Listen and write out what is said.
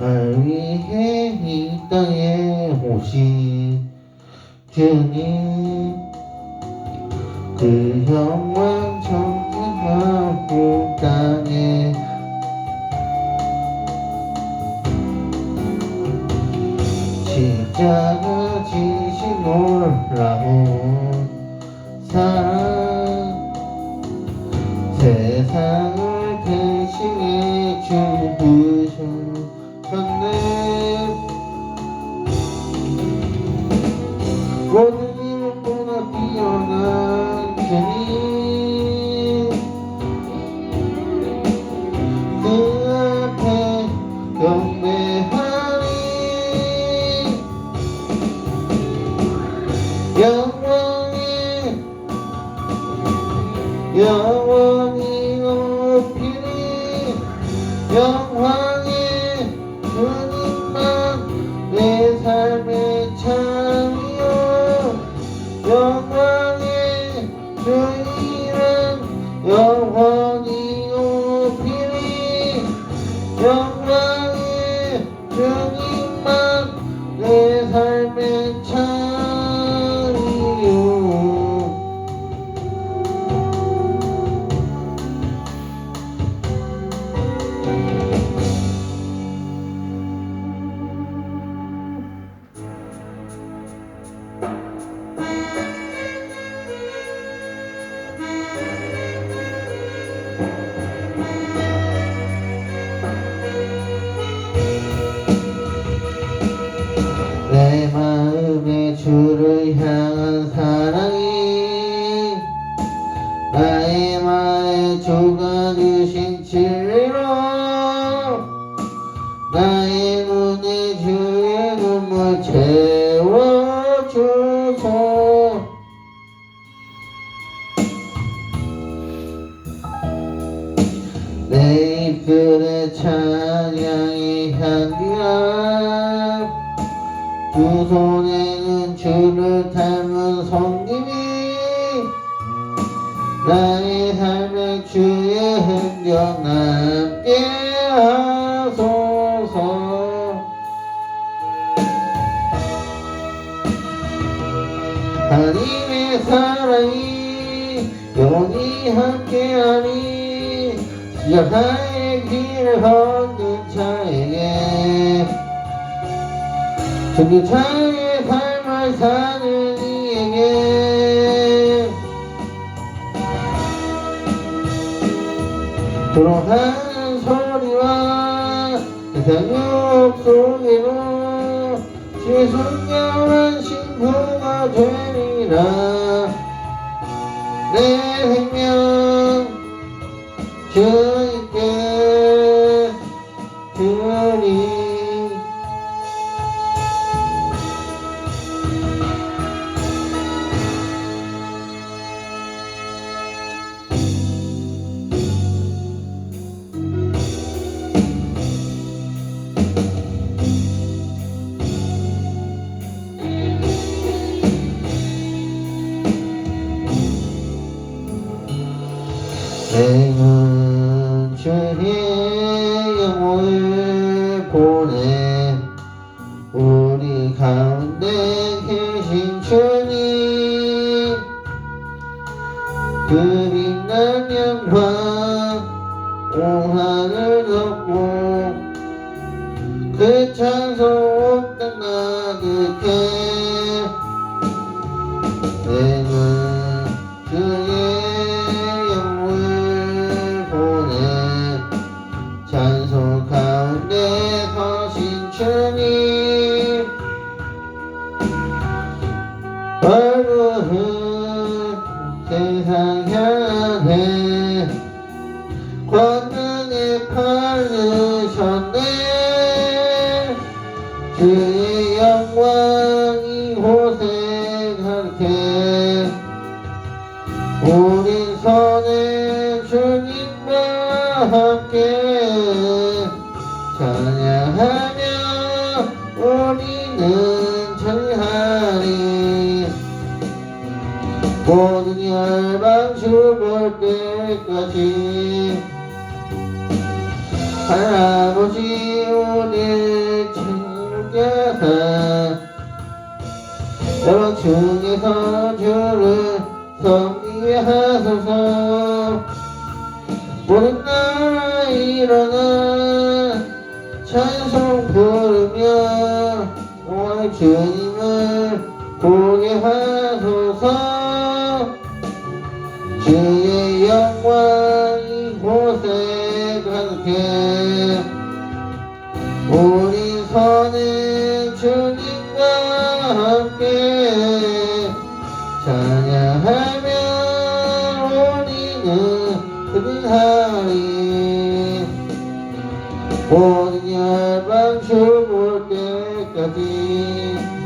날 위해 이 땅에 오신 주님. 그 영광 전쟁하고 땅에 십자가 지신 놀라운 사랑 세상을 대신해 죽으 모든 일보다 뛰어난 주님 그 앞에 경배하니 영광이 영원히 높이니 영광 주 이름 영원히 높이니 영광의 주님만 내 삶의 창 마에 주가 주신 진리로 나의 눈에 주의 눈물 채워주소. 내 입술에 찬양의 향기가 두 손에는 주를 닮 남게 하소서 하나님의 사랑이 영원히 함께하니 시작하의 길을 걷는 자에게 승리차의 삶을 사 들어가는 소리와 세상 주의 순결한 신부가 되리라. 내 생명 주 보내 우리 가운데 계신 주님 그 빛난 영광 온 하늘 덮고 그찬 세상 향해 권능에 팔르셨네. 주의 영광 이곳에 가득해 우리 손에 주님과 함께 찬양하며 우리는 찬양하리 모든 열망 죽을 때까지 할아버지 오늘 즐겨 여러 중에서 주를 섬기하소서. 모든 날 일어나 찬송 부르며 오늘 주님을 보게 하소서. 주의 영광이 가득해 우리 선의 주님과 함께 찬양하며 우리는 승리하리 모든 열방 죽을 때까지